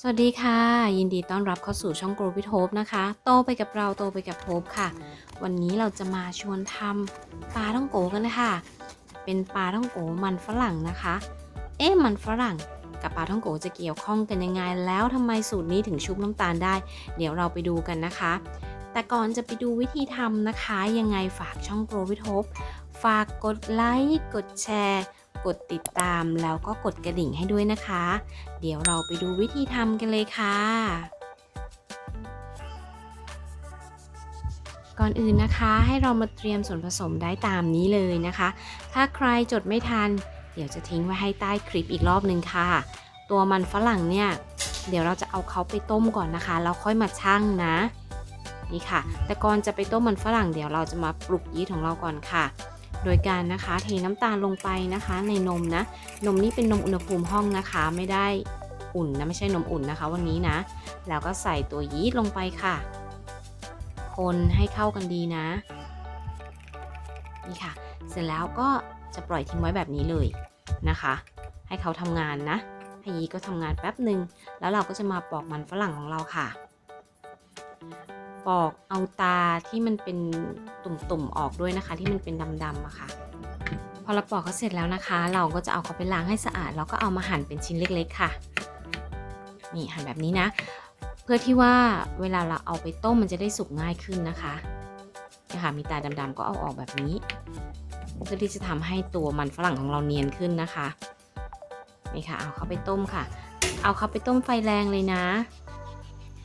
สวัสดีค่ะ ยินดีต้อนรับเข้าสู่ช่อง Grow with Hope นะคะ โตไปกับเราโตไปกับโฮปค่ะ วันนี้เราจะมาชวนทำปลาท่องโกกันนะคะเป็นปลาท่องโกมันฝรั่งนะคะ เอ๊ะมันฝรั่งกับปลาท่องโกจะเกี่ยวข้องกันยังไง แล้วทำไมสูตรนี้ถึงชุบน้ำตาลได้ เดี๋ยวเราไปดูกันนะคะ แต่ก่อนจะไปดูวิธีทำนะคะ ยังไงฝากช่อง Grow with Hope ฝากกดไลค์กดแชร์ กดติดตามแล้วก็กดกระดิ่งให้ด้วยนะคะ เดี๋ยวเราไปดูวิธีทำกันเลยค่ะ ก่อนอื่นนะคะให้เรามาเตรียมส่วนผสมได้ตามนี้เลยนะคะ ถ้าใครจดไม่ทัน เดี๋ยวจะทิ้งไว้ให้ใต้คลิปอีกรอบหนึ่งค่ะ ตัวมันฝรั่งเนี่ยเดี๋ยวเราจะเอาเขาไปต้มก่อนนะคะแล้วค่อยมาชั่งนะ นี่ค่ะ แต่ก่อนจะไปต้มมันฝรั่งเดี๋ยวเราจะมาปลุกยีสต์ของเราก่อนค่ะ โดยการนะคะเทน้ำตาลลงไปนะคะ ในนมนะ นมนี่เป็นนมอุณหภูมิห้องนะคะ ไม่ได้อุ่นนะไม่ใช่นมอุ่นนะคะ วันนี้นะ แล้วก็ใส่ตัวยีสต์ลงไปค่ะ คนให้เข้ากันดีนะ นี่ค่ะ เสร็จแล้วก็จะปล่อยทิ้งไว้แบบนี้เลยนะคะ ให้เขาทำงานนะให้ยีสต์ก็ทำงานแป๊บหนึ่งแล้วเราก็จะมาปอกมันฝรั่งของเราค่ะ ปอกเอาตาที่มันเป็นตุ่มๆออกด้วยนะคะ ที่มันเป็นดำๆอะค่ะ พอเราปอกเขาเสร็จแล้วนะคะ เราก็จะเอาเขาไปล้างให้สะอาด แล้วก็เอามาหั่นเป็นชิ้นเล็กๆค่ะ นี่หั่นแบบนี้นะ เพื่อที่ว่าเวลาเราเอาไปต้มมันจะได้สุกง่ายขึ้นนะคะนี่ค่ะมีตาดำๆก็เอาออกแบบนี้ เพื่อที่จะทำให้ตัวมันฝรั่งของเราเนียนขึ้นนะคะ นี่ค่ะ เอาเขาไปต้มค่ะ เอาเขาไปต้มไฟแรงเลยนะ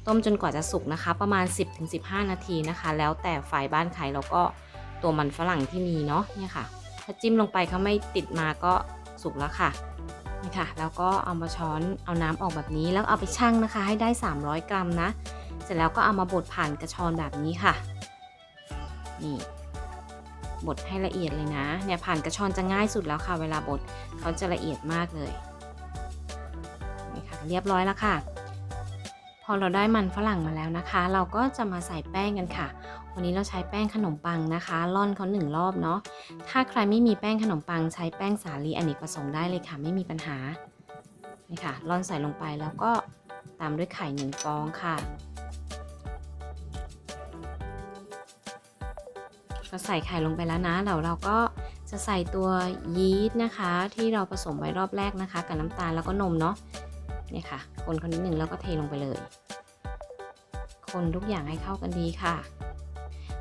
ต้มจนกว่าจะสุกนะคะ ประมาณ 10-15 นาทีนะคะ แล้วแต่ไฟบ้านใครแล้วก็ตัวมันฝรั่งที่มีเนาะเนี่ยค่ะ ถ้าจิ้มลงไปเขาไม่ติดมาก็สุกแล้วค่ะนี่ค่ะ แล้วก็เอามาช้อนเอาน้ำออกแบบนี้แล้วเอาไปชั่งนะคะ ให้ได้ 300 กรัมนะ เสร็จแล้วก็เอามาบดผ่านกระชอนแบบนี้ค่ะ นี่บดให้ละเอียดเลยนะ เนี่ยผ่านกระชอนจะง่ายสุดแล้วค่ะ เวลาบดเขาจะละเอียดมากเลยนี่ค่ะเรียบร้อยแล้วค่ะ อเราได้มันฝรั่งมาแล้วนะคะ เราก็จะมาใส่แป้งกันค่ะ วันนี้เราใช้แป้งขนมปังนะคะร่อนเขาหนึ่งรอบเนาะถ้าใครไม่มีแป้งขนมปังใช้แป้งสาลีอเนกประสงค์ได้เลยค่ะ ไม่มีปัญหานี่ค่ะร่อนใส่ลงไปแล้วก็ตามด้วยไข่หนึ่งฟองค่ะ ก็ใส่ไข่ลงไปแล้วนะเดี๋ยวเราก็จะใส่ตัวยีสต์นะคะ ที่เราผสมไว้รอบแรกนะคะ กับน้ำตาลแล้วก็นมเนาะเนี่ยค่ะ คนคนนิดหนึ่งแล้วก็เทลงไปเลย คนทุกอย่างให้เข้ากันดีค่ะ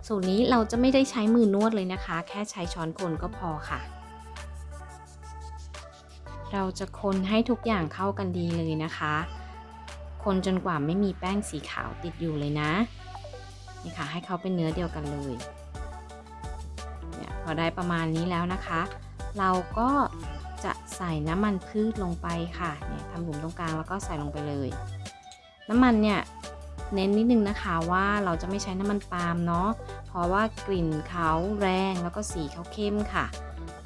สูตรนี้เราจะไม่ได้ใช้มือนวดเลยนะคะ แค่ใช้ช้อนคนก็พอค่ะ เราจะคนให้ทุกอย่างเข้ากันดีเลยนะคะ คนจนกว่าไม่มีแป้งสีขาวติดอยู่เลยนะนี่ค่ะให้เขาเป็นเนื้อเดียวกันเลยเนี่ยพอได้ประมาณนี้แล้วนะคะ เราก็ จะใส่น้ำมันพืชลงไปค่ะเนี่ยทำหลุมตรงกลางแล้วก็ใส่ลงไปเลย น้ำมันเนี่ยเน้นนิดนึงนะคะว่าเราจะไม่ใช้น้ำมันปาล์มเนาะเพราะว่ากลิ่นเขาแรงแล้วก็สีเขาเข้มค่ะ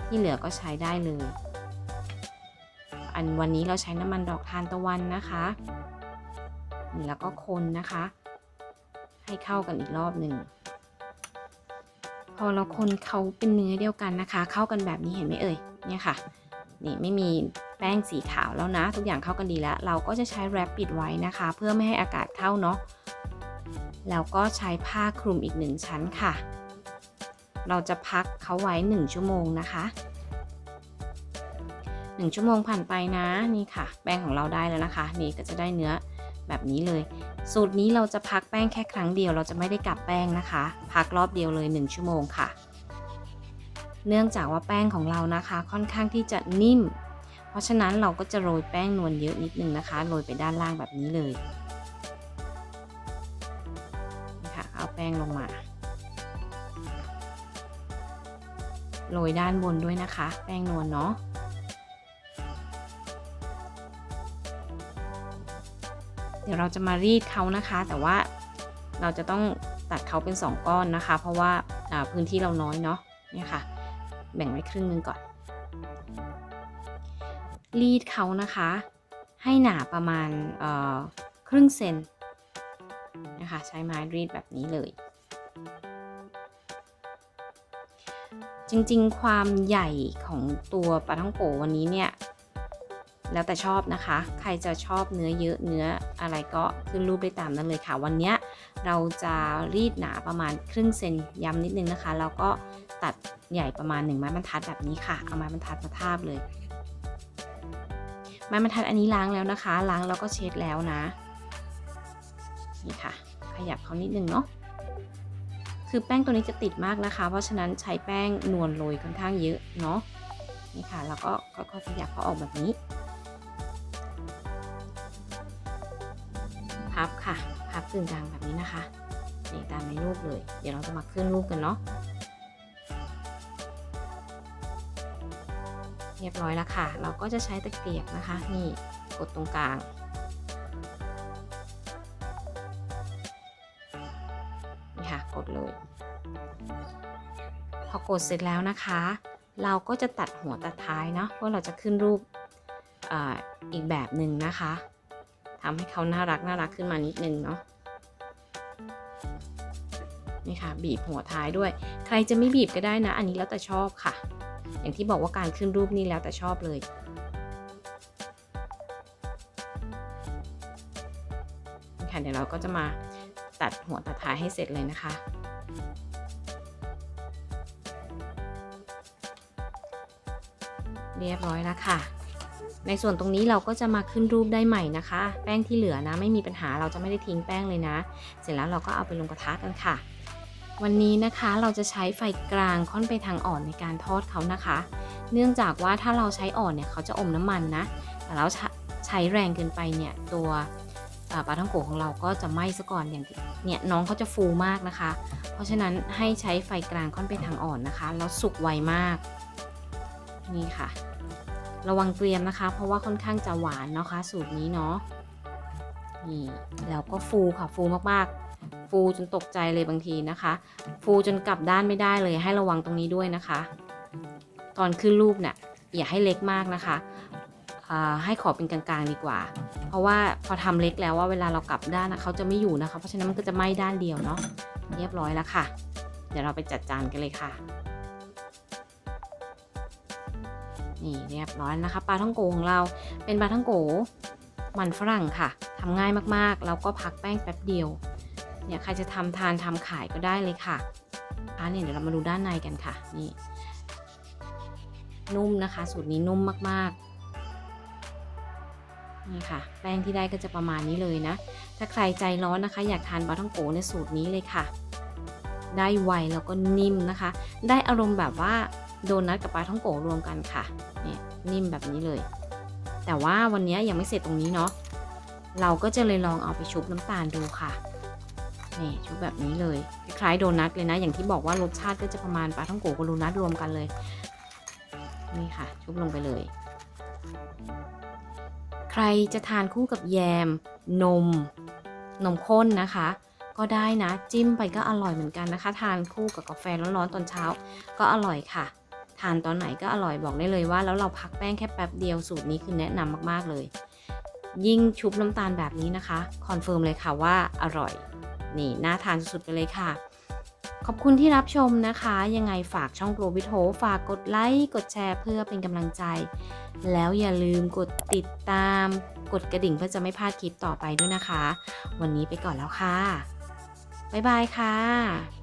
ที่เหลือก็ใช้ได้เลย อันวันนี้เราใช้น้ำมันดอกทานตะวันนะคะนี่แล้วก็คนนะคะ ให้เข้ากันอีกรอบหนึ่งพอเราคนเขาเป็นเนื้อเดียวกันนะคะ เข้ากันแบบนี้เห็นไหมเอ่ยเนี่ยค่ะ นี่ไม่มีแป้งสีขาวแล้วนะ ทุกอย่างเข้ากันดีแล้ว เราก็จะใช้แรปปิดไว้นะคะ เพื่อไม่ให้อากาศเข้าเนาะแล้วก็ใช้ผ้าคลุมอีกหนึ่งชั้นค่ะ เราจะพักเขาไว้ 1 ชั่วโมงนะคะ 1 ชั่วโมงผ่านไปนะนี่ค่ะ แป้งของเราได้แล้วนะคะ นี่ก็จะได้เนื้อแบบนี้เลย สูตรนี้เราจะพักแป้งแค่ครั้งเดียว เราจะไม่ได้กลับแป้งนะคะ พักรอบเดียวเลย 1 ชั่วโมงค่ะ เนื่องจากว่าแป้งของเรานะคะค่อนข้างที่จะนิ่ม เพราะฉะนั้นเราก็จะโรยแป้งนวลเยอะนิดนึงนะคะ โรยไปด้านล่างแบบนี้เลยค่ะเอาแป้งลงมา โรยด้านบนด้วยนะคะ แป้งนวลเนาะเดี๋ยวเราจะมารีดเขานะคะ แต่ว่าเราจะต้องตัดเขาเป็น 2 ก้อนนะคะ เพราะว่าพื้นที่เราน้อยเนาะเนี่ยค่ะ แบ่งไว้ครึ่งนึงก่อน รีดเขานะคะ ให้หนาประมาณครึ่งเซนนะคะ ใช้ไม้รีดแบบนี้เลย จริงๆ ความใหญ่ของตัวปลาท่องโกวันนี้เนี่ย แล้วแต่ชอบนะคะ ใครจะชอบเนื้อเยอะเนื้ออะไรก็ขึ้นรูปได้ตามนั้นเลยค่ะ วันนี้เราจะรีดหนาประมาณครึ่งเซนย้ำนิดนึงนะคะ แล้วก็ ตัดใหญ่ประมาณ1ไม้บรรทัดแบบนี้ค่ะ เอาไม้บรรทัดมาทาบเลย ไม้บรรทัดอันนี้ล้างแล้วนะคะ ล้างแล้วก็เช็ดแล้วนะ นี่ค่ะ ขยับเขานิดนึงเนาะ คือแป้งตัวนี้จะติดมากนะคะ เพราะฉะนั้นใช้แป้งนวลโรยค่อนข้างเยอะเนาะ นี่ค่ะ แล้วก็ค่อยๆขยับเขาออกแบบนี้ พับค่ะ พับกึ่งกลางแบบนี้นะคะนี่ตามในรูปเลย เดี๋ยวเราจะมาขึ้นรูปกันเนาะ เรียบร้อยแล้วค่ะ เราก็จะใช้ตะเกียบนะคะ นี่กดตรงกลาง นี่ค่ะ กดเลย พอกดเสร็จแล้วนะคะ เราก็จะตัดหัวตัดท้ายเนาะเพราะเราจะขึ้นรูปออีกแบบหนึ่งนะคะทำให้เขาน่ารักน่ารักขึ้นมานิดนึงเนาะนี่ค่ะ บีบหัวท้ายด้วย ใครจะไม่บีบก็ได้นะ อันนี้แล้วแต่ชอบค่ะ อย่างที่บอกว่าการขึ้นรูปนี่แล้วแต่ชอบเลยค่ะเดี๋ยวเราก็จะมาตัดหัวตัดท้ายให้เสร็จเลยนะคะเรียบร้อยแล้วค่ะ ในส่วนตรงนี้เราก็จะมาขึ้นรูปได้ใหม่นะคะ แป้งที่เหลือนะไม่มีปัญหาเราจะไม่ได้ทิ้งแป้งเลยนะ เสร็จแล้วเราก็เอาไปลงกระทะกันค่ะ วันนี้นะคะเราจะใช้ไฟกลางค่อนไปทางอ่อนในการทอดเขานะคะ เนื่องจากว่าถ้าเราใช้อ่อนเนี่ยเขาจะอมน้ำมันนะ แต่เราใช้แรงเกินไปเนี่ยตัวปลาท่องโกะของเราก็จะไหม้ซะก่อนอย่างเนี่ยน้องเขาจะฟูมากนะคะ เพราะฉะนั้นให้ใช้ไฟกลางค่อนไปทางอ่อนนะคะ แล้วสุกไวมาก นี่ค่ะ ระวังเกรียมนะคะ เพราะว่าค่อนข้างจะหวานนะคะ สูตรนี้เนาะนี่แล้วก็ฟูค่ะฟูมากๆ ฟูจนตกใจเลยบางทีนะคะ ฟูจนกลับด้านไม่ได้เลยให้ระวังตรงนี้ด้วยนะคะ ตอนขึ้นรูปเนี่ยอย่าให้เล็กมากนะคะให้ขอเป็นกลางๆดีกว่า เพราะว่าพอทำเล็กแล้วว่าเวลาเรากลับด้านนะเขาจะไม่อยู่นะคะ เพราะฉะนั้นมันก็จะไหม้ด้านเดียวเนาะเรียบร้อยแล้วค่ะ เดี๋ยวเราไปจัดจานกันเลยค่ะ นี่เรียบร้อยนะคะปลาท่องโกของเราเป็นปลาท่องโกมันฝรั่งค่ะทำง่ายมากๆ แล้วก็พักแป้งแป๊บเดียว เนี่ยใครจะทำทานทำขายก็ได้เลยค่ะอะเนี่ยเดี๋ยวเรามาดูด้านในกันค่ะนี่นุ่มนะคะ สูตรนี้นุ่มมากๆนี่ค่ะ แป้งที่ได้ก็จะประมาณนี้เลยนะ ถ้าใครใจร้อนนะคะ อยากทานปลาท่องโกในสูตรนี้เลยค่ะ ได้ไวแล้วก็นิ่มนะคะ ได้อารมณ์แบบว่าโดนัทกับปลาท่องโกรวมกันค่ะเนี่ยนิ่มแบบนี้เลย แต่ว่าวันนี้ยังไม่เสร็จตรงนี้เนาะเราก็จะเลยลองเอาไปชุบน้ำตาลดูค่ะ นี่ชุบแบบนี้เลย คล้ายโดนัทเลยนะ อย่างที่บอกว่ารสชาติก็จะประมาณปลาท่องโกกับโดนัทรวมกันเลย นี่ค่ะ ชุบลงไปเลย ใครจะทานคู่กับแยม นม นมข้นนะคะ ก็ได้นะ จิ้มไปก็อร่อยเหมือนกันนะคะ ทานคู่กับกาแฟร้อนๆตอนเช้า ก็อร่อยค่ะ ทานตอนไหนก็อร่อยบอกได้เลยว่า แล้วเราพักแป้งแค่แป๊บเดียวสูตรนี้คือแนะนำมากๆเลย ยิ่งชุบน้ำตาลแบบนี้นะคะคอนเฟิร์มเลยค่ะว่าอร่อย นี่น่าทานสุดๆไปเลยค่ะ ขอบคุณที่รับชมนะคะ ยังไงฝากช่องโปรวิทโฮฝากกดไลค์ กดแชร์เพื่อเป็นกำลังใจ แล้วอย่าลืมกดติดตาม กดกระดิ่งเพื่อจะไม่พลาดคลิปต่อไปด้วยนะคะ วันนี้ไปก่อนแล้วค่ะ บ๊ายบายค่ะ